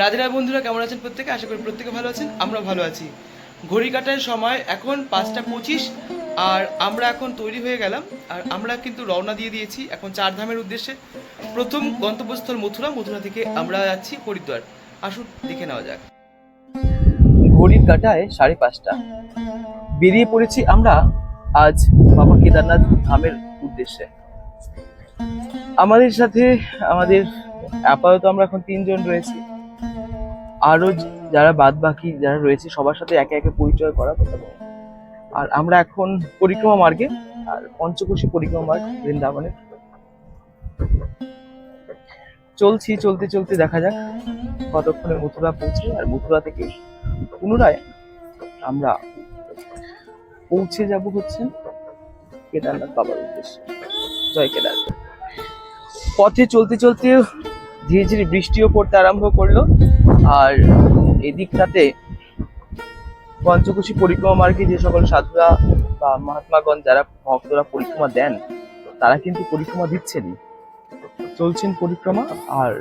রাধে বন্ধুরা, কেমন আছেন প্রত্যেকে? আশা করি প্রত্যেকে ভালো আছেন আমরা ভালো আছি। ঘড়ি কাটার সময় এখন পাঁচটা পঁচিশ, আর আমরা এখন তৈরি হয়ে গেলাম, আর আমরা কিন্তু রওনা দিয়ে দিয়েছি এখন চার ধামের উদ্দেশ্যে। প্রথম গন্তব্যস্থল মথুরা মথুরা থেকে আমরা যাচ্ছি হরিদ্বার। আসুন, দেখে নেওয়া যাক। ঘড়ির কাটায় সাড়ে পাঁচটা। বেরিয়ে পড়েছি আমরা আজ বাবা কেদারনাথ ধামের উদ্দেশ্যে। আমাদের সাথে, আমাদের আপাতত আমরা এখন তিনজন রয়েছি। আরও যারা বাদ বাকি যারা রয়েছে, সবার সাথে একে একে পরিচয় করা। আর আমরা এখন পরিক্রমা মার্গে, আর পঞ্চকোশী পরিক্রমা মার্গ, বৃন্দাবনে। চলছি, চলতে চলতে দেখা যাক কতক্ষণে মথুরা পৌঁছে আর মথুরা থেকে পুনরায় আমরা পৌঁছে যাব হচ্ছে কেদারনাথ বাবার উদ্দেশ্যে। জয় কেদারনাথ। পথে চলতে চলতে ধীরে ধীরে বৃষ্টিও পড়তে আরম্ভ করল। আর এদিকটাতে পঞ্চকোশী পরিক্রমা মার্গে যে সকল সাধুরা বা মহাত্মাগণ যারা ভক্তরা পরিক্রমা দেন, তারা কিন্তু পরিক্রমা দিচ্ছেনই। চলছেন পরিক্রমা আর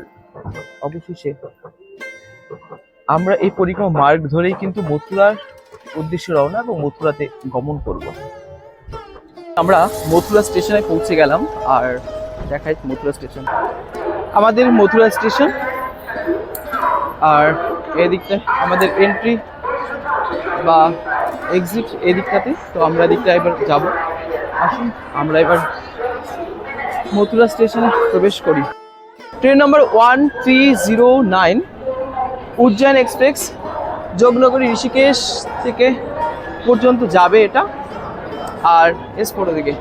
অবশেষে আমরা এই পরিক্রমা মার্গ ধরেই কিন্তু মথুরার উদ্দেশ্যে রওনা এবং মথুরাতে গমন করব। আমরা মথুরা স্টেশনে পৌঁছে গেলাম আর দেখাই মথুরা স্টেশন। আমাদের মথুরা স্টেশন আর এদিকটা আমাদের এন্ট্রি বা এক্সিট এদিকটাতে। তো আমরা এদিকটা এবার যাব। আসুন, আমরা এবার মথুরা স্টেশনে প্রবেশ করি। Train number one three zero nine Ujjain express, Yognagari Rishikesh থেকে পর্যন্ত যাবে এটা। আর এসপোর দিকে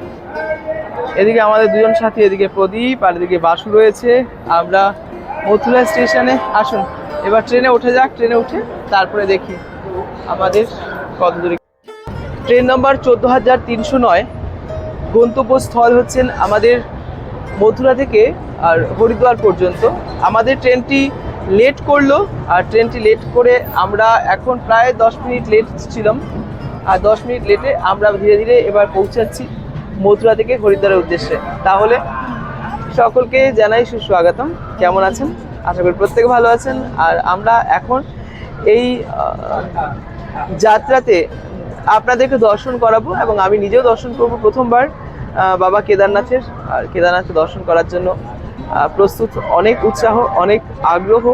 এদিকে আমাদের দুজন সাথী, এদিকে প্রদীপ আর এদিকে বাসু রয়েছে। আমরা মথুরা স্টেশনে আসুন। এবার ট্রেনে উঠে যাক, ট্রেনে উঠে তারপরে দেখি আমাদের কত দূরে ট্রেন নম্বর চোদ্দ হাজার তিনশো নয়, গন্তব্যস্থল হচ্ছেন আমাদের মথুরা থেকে আর হরিদ্বার পর্যন্ত। আমাদের ট্রেনটি লেট করল আর ট্রেনটি লেট করে আমরা এখন প্রায় দশ মিনিট লেট ছিলাম। আর দশ মিনিট লেটে আমরা ধীরে ধীরে এবার পৌঁছাচ্ছি মথুরা থেকে হরিদ্বারের উদ্দেশ্যে। তাহলে সকলকে জানাই সুস্বাগতম। কেমন আছেন? আশা করি প্রত্যেকে ভালো আছেন। আর আমরা এখন এই যাত্রাতে আপনাদেরকে দর্শন করাবো এবং আমি নিজেও দর্শন করব প্রথমবার বাবা কেদারনাথের। আর কেদারনাথকে দর্শন করার জন্য প্রস্তুত অনেক উৎসাহ, অনেক আগ্রহ।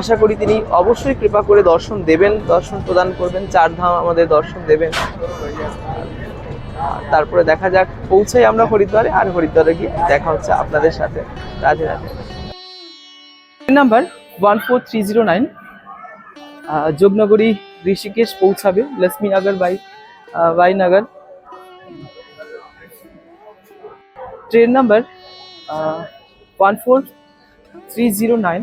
আশা করি তিনি অবশ্যই কৃপা করে দর্শন দেবেন, দর্শন প্রদান করবেন চার ধাম আমাদের দর্শন দেবেন। তারপরে দেখা যাক, পৌঁছাই আমরা হরিদ্বারে আর হরিদ্বারে গিয়ে দেখা হচ্ছে আপনাদের সাথে। Radhe Radhe. Number one four three zero nine. Yognagari Rishikesh পৌঁছাবে, Laxminagar by বাইনগর। Train number one four three zero nine.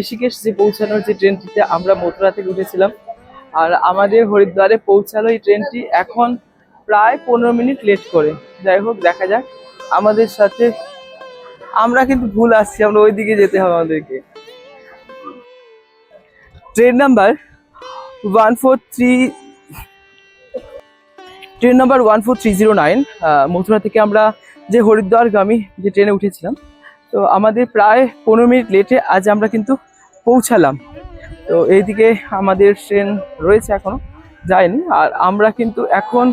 Rishikesh যে পৌঁছানোর যে ট্রেনটিতে আমরা মথুরা থেকে উঠেছিলাম, আর আমাদের হরিদ্বারে পৌঁছালো এই ট্রেনটি। এখন প্রায় পনেরো মিনিট লেট করে। যাই হোক, দেখা যাক আমাদের সাথে। আমরা কিন্তু ভুল আসছি, আমরা ওই দিকে যেতে হবে আমাদেরকে। Train number one four three train number one four three zero nine Mathura থেকে আমরা যে হরিদ্বারগামী যে ট্রেনে উঠেছিলাম, তো আমাদের প্রায় পনেরো মিনিট লেটে আজ আমরা কিন্তু পৌঁছালাম। তো এইদিকে আমাদের ট্রেন রয়েছে এখনও, যায়নি। আর আমরা কিন্তু এখন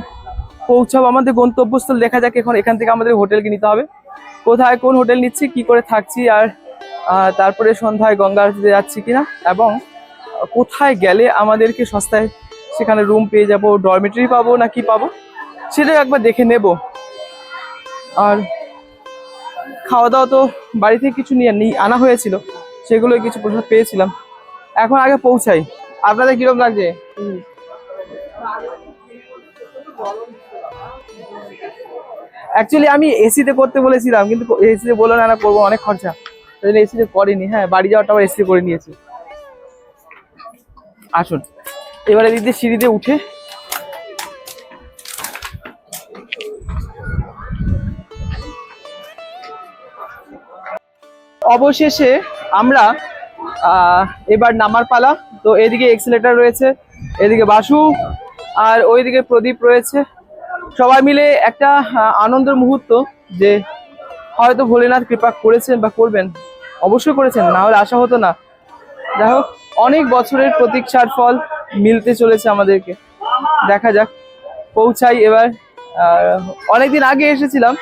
পৌঁছাবো, আমাদের গন্তব্যস্থল দেখা যাক এখন এখান থেকে আমাদের হোটেলকে নিতে হবে। কোথায় কোন হোটেল নিচ্ছি, কি করে থাকছি, আর তারপরে সন্ধ্যায় গঙ্গা আরতিতে যাচ্ছি কিনা, এবং কোথায় গেলে আমাদেরকে সস্তায় সেখানে রুম পেয়ে যাব ডরমেটরি পাবো না কি পাবো সেটা একবার দেখে নেব। আর খাওয়া দাওয়া তো বাড়ি থেকে কিছু নিয়ে নিয়ে আনা হয়েছিল সেগুলো কিছু প্রসাদ পেয়েছিলাম। এখন আগে পৌঁছাই। আপনাদের কীরকম লাগছে? অ্যাকচুয়ালি আমি এসিতে করতে বলেছিলাম, কিন্তু এসিতে বলল, না না, করব, অনেক খরচা। তাই জন্য এসিতে করিনি। হ্যাঁ বাড়ি যাওয়াটা আবার এসিতে করে নিয়েছি। আসুন। এবারে দিদি সিঁড়িতে উঠে। অবশেষে আমরা এবার নামার পালা। তো এদিকে এক্সিলেটার রয়েছে, এদিকে বাসু, আর ওইদিকে প্রদীপ রয়েছে। সবাই মিলে একটা আনন্দের মুহূর্ত যে হয়তো ভোলেনাথ কৃপা করেছেন বা করবেন, অবশ্যই করেছেন, না হলে আশা হতো না। যাই হোক, অনেক বছরের প্রতীক্ষার ফল মিলতে চলেছে আমাদেরকে। দেখা যাক, পৌঁছাই এবার। অনেকদিন আগে এসেছিলাম,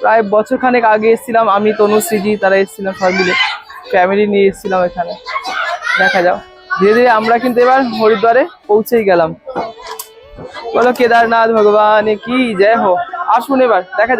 প্রায় বছর খানেক আগে এসেছিলাম, আমি তনুশ্রীজি তারা এসেছিলাম সবাই মিলে। ফ্যামিলি নিয়ে এসেছিলাম এখানে। দেখা যাও ধীরে ধীরে আমরা কিন্তু এবার হরিদ্বারে পৌঁছেই গেলাম। বলো কেদারনাথ ভগবান কি? জয় হো আসুন এবার দেখা